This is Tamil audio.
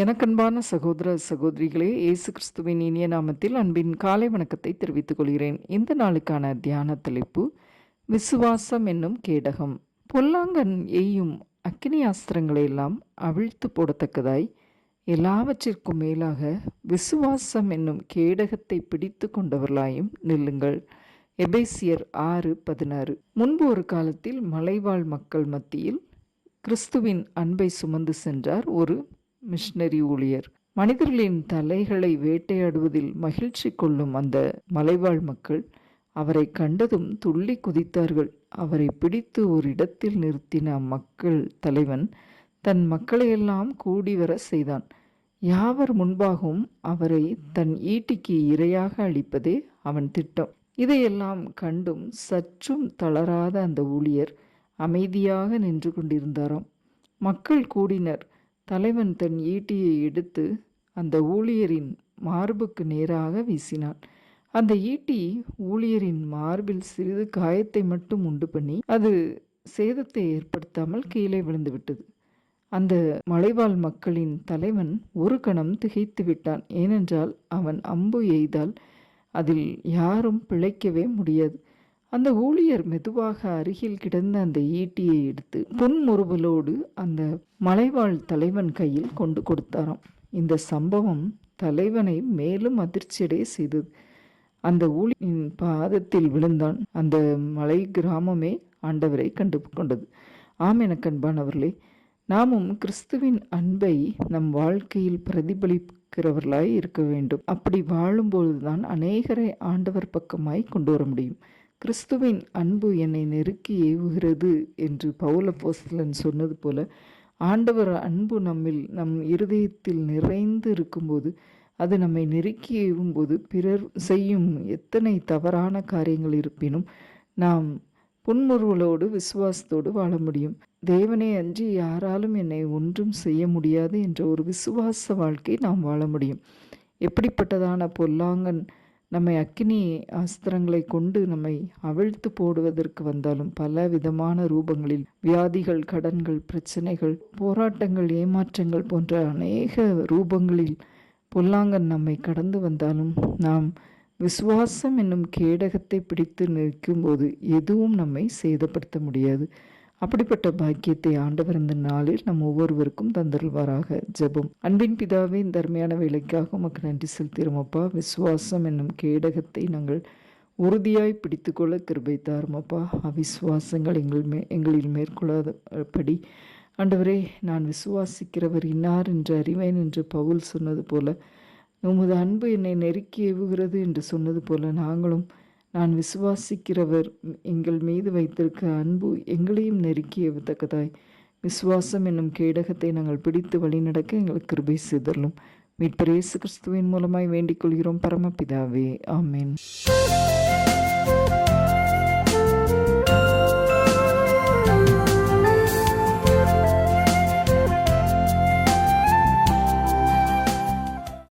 எனக்கன்பான சகோதர சகோதரிகளே இயேசு கிறிஸ்துவின் இனிய நாமத்தில் அன்பின் காலை வணக்கத்தை தெரிவித்துக் கொள்கிறேன். இந்த நாளுக்கான தியான தலைப்பு விசுவாசம் என்னும் கேடகம். பொல்லாங்கன் எய்யும் அக்கினி ஆஸ்திரங்களை எல்லாம் அவிழ்த்து போடத்தக்கதாய் எல்லாவற்றிற்கும் மேலாக விசுவாசம் என்னும் கேடகத்தை பிடித்து கொண்டவர்களாயும் நில்லுங்கள். எபேசியர் ஆறு பதினாறு. முன்பு ஒரு காலத்தில் மலைவாழ் மக்கள் மத்தியில் கிறிஸ்துவின் அன்பை சுமந்து சென்றார் ஒரு மிஷினரி ஊழியர். மனிதர்களின் தலைகளை வேட்டையாடுவதில் மகிழ்ச்சி கொள்ளும் அந்த மலைவாழ் மக்கள் அவரை கண்டதும் துள்ளி குதித்தார்கள். அவரை பிடித்து ஒரு இடத்தில் நிறுத்தின அம்மக்கள் தலைவன் தன் மக்களையெல்லாம் கூடி வர செய்தான். யாவர் முன்பாகவும் அவரை தன் ஈட்டிக்கு இரையாக அளிப்பதே அவன் திட்டம். இதையெல்லாம் கண்டும் சற்றும் தளராத அந்த ஊழியர் அமைதியாக நின்று கொண்டிருந்தாராம். மக்கள் கூடினர். தலைவன் தன் ஈட்டியை எடுத்து அந்த ஊழியரின் மார்புக்கு நேராக வீசினான் அந்த ஈட்டி ஊழியரின் மார்பில் சிறிது காயத்தை மட்டும் உண்டு பண்ணி அது சேதத்தை ஏற்படுத்தாமல் கீழே விழுந்துவிட்டது அந்த மலைவாழ் மக்களின் தலைவன் ஒரு கணம் திகைத்து விட்டான். ஏனென்றால் அவன் அம்பு எய்தால் அதில் யாரும் பிழைக்கவே முடியாது. அந்த ஊழியர் மெதுவாக அருகில் கிடந்த அந்த ஈட்டியை எடுத்து புன்முறுவலோடு அந்த மலைவாழ் தலைவன் கையில் கொண்டு கொடுத்தாராம். இந்த சம்பவம் தலைவனை மேலும் அதிர்ச்சியடைய செய்தது. அந்த ஊழியின் பாதத்தில் விழுந்தான். அந்த மலை கிராமமே ஆண்டவரை கண்டு கொண்டது. ஆம் எனக்கன்பானவர்களே நாமும் கிறிஸ்துவின் அன்பை நம் வாழ்க்கையில் பிரதிபலிக்கிறவர்களாய் இருக்க வேண்டும். அப்படி வாழும்பொழுதுதான் அநேகரை ஆண்டவர் பக்கமாய் கொண்டு வர முடியும். கிறிஸ்துவின் அன்பு என்னை நெருக்கி ஏவுகிறது என்று பௌல போஸ்தலன் சொன்னது போல ஆண்டவர் அன்பு நம்மில் நம் இருதயத்தில் நிறைந்து இருக்கும்போது அது நம்மை நெருக்கி ஏவும்போது பிறர் செய்யும் எத்தனை தவறான காரியங்கள் இருப்பினும் நாம் புன்முறுவலோடு விசுவாசத்தோடு வாழ முடியும். தேவனை அன்றி யாராலும் என்னை ஒன்றும் செய்ய முடியாது என்ற ஒரு விசுவாச வாழ்க்கை நாம் வாழ முடியும். எப்படிப்பட்டதான பொல்லாங்கன் நம்மை அக்கினி அஸ்திரங்களை கொண்டு நம்மை அவிழ்த்து போடுவதற்கு வந்தாலும் பல விதமான ரூபங்களில் வியாதிகள் கடன்கள் பிரச்சனைகள் போராட்டங்கள் ஏமாற்றங்கள் போன்ற அநேக ரூபங்களில் பொல்லாங்கன் நம்மை கடந்து வந்தாலும் நாம் விசுவாசம் என்னும் கேடகத்தை பிடித்து நிற்கும்போது எதுவும் நம்மை சேதப்படுத்த முடியாது. அப்படிப்பட்ட பாக்கியத்தை ஆண்டவர் இந்த நாளில் நம் ஒவ்வொருவருக்கும் தந்தருள்வாராக. ஜெபம். அன்பின் பிதாவே இந்த அருமையான வேலைக்காக உமக்கு நன்றி செலுத்திடுமப்பா விசுவாசம் என்னும் கேடகத்தை நாங்கள் உறுதியாய் பிடித்துக்கொள்ள கிருபை தாருமப்பா. அவிசுவாசங்கள் எங்கள் மே எங்களில் மேற்கொள்ளாதபடி. ஆண்டவரே நான் விசுவாசிக்கிறவர் இன்னார் என்று அறிவேன் என்று பவுல் சொன்னது போல உமது அன்பு என்னை நெருக்கி ஏவுகிறது என்று சொன்னது போல நாங்களும் நான் விசுவாசிக்கிறவர் எங்கள் மீது வைத்திருக்க அன்பு எங்களையும் நெருக்கியத்தக்கதாய் விசுவாசம் என்னும் கேடகத்தை நாங்கள் பிடித்து வழிநடக்க எங்களுக்கு கிருபை சிதறலும் மீட்பரேசு கிறிஸ்துவின் மூலமாய் வேண்டிக் கொள்கிறோம் பரமபிதாவே. ஆமேன்.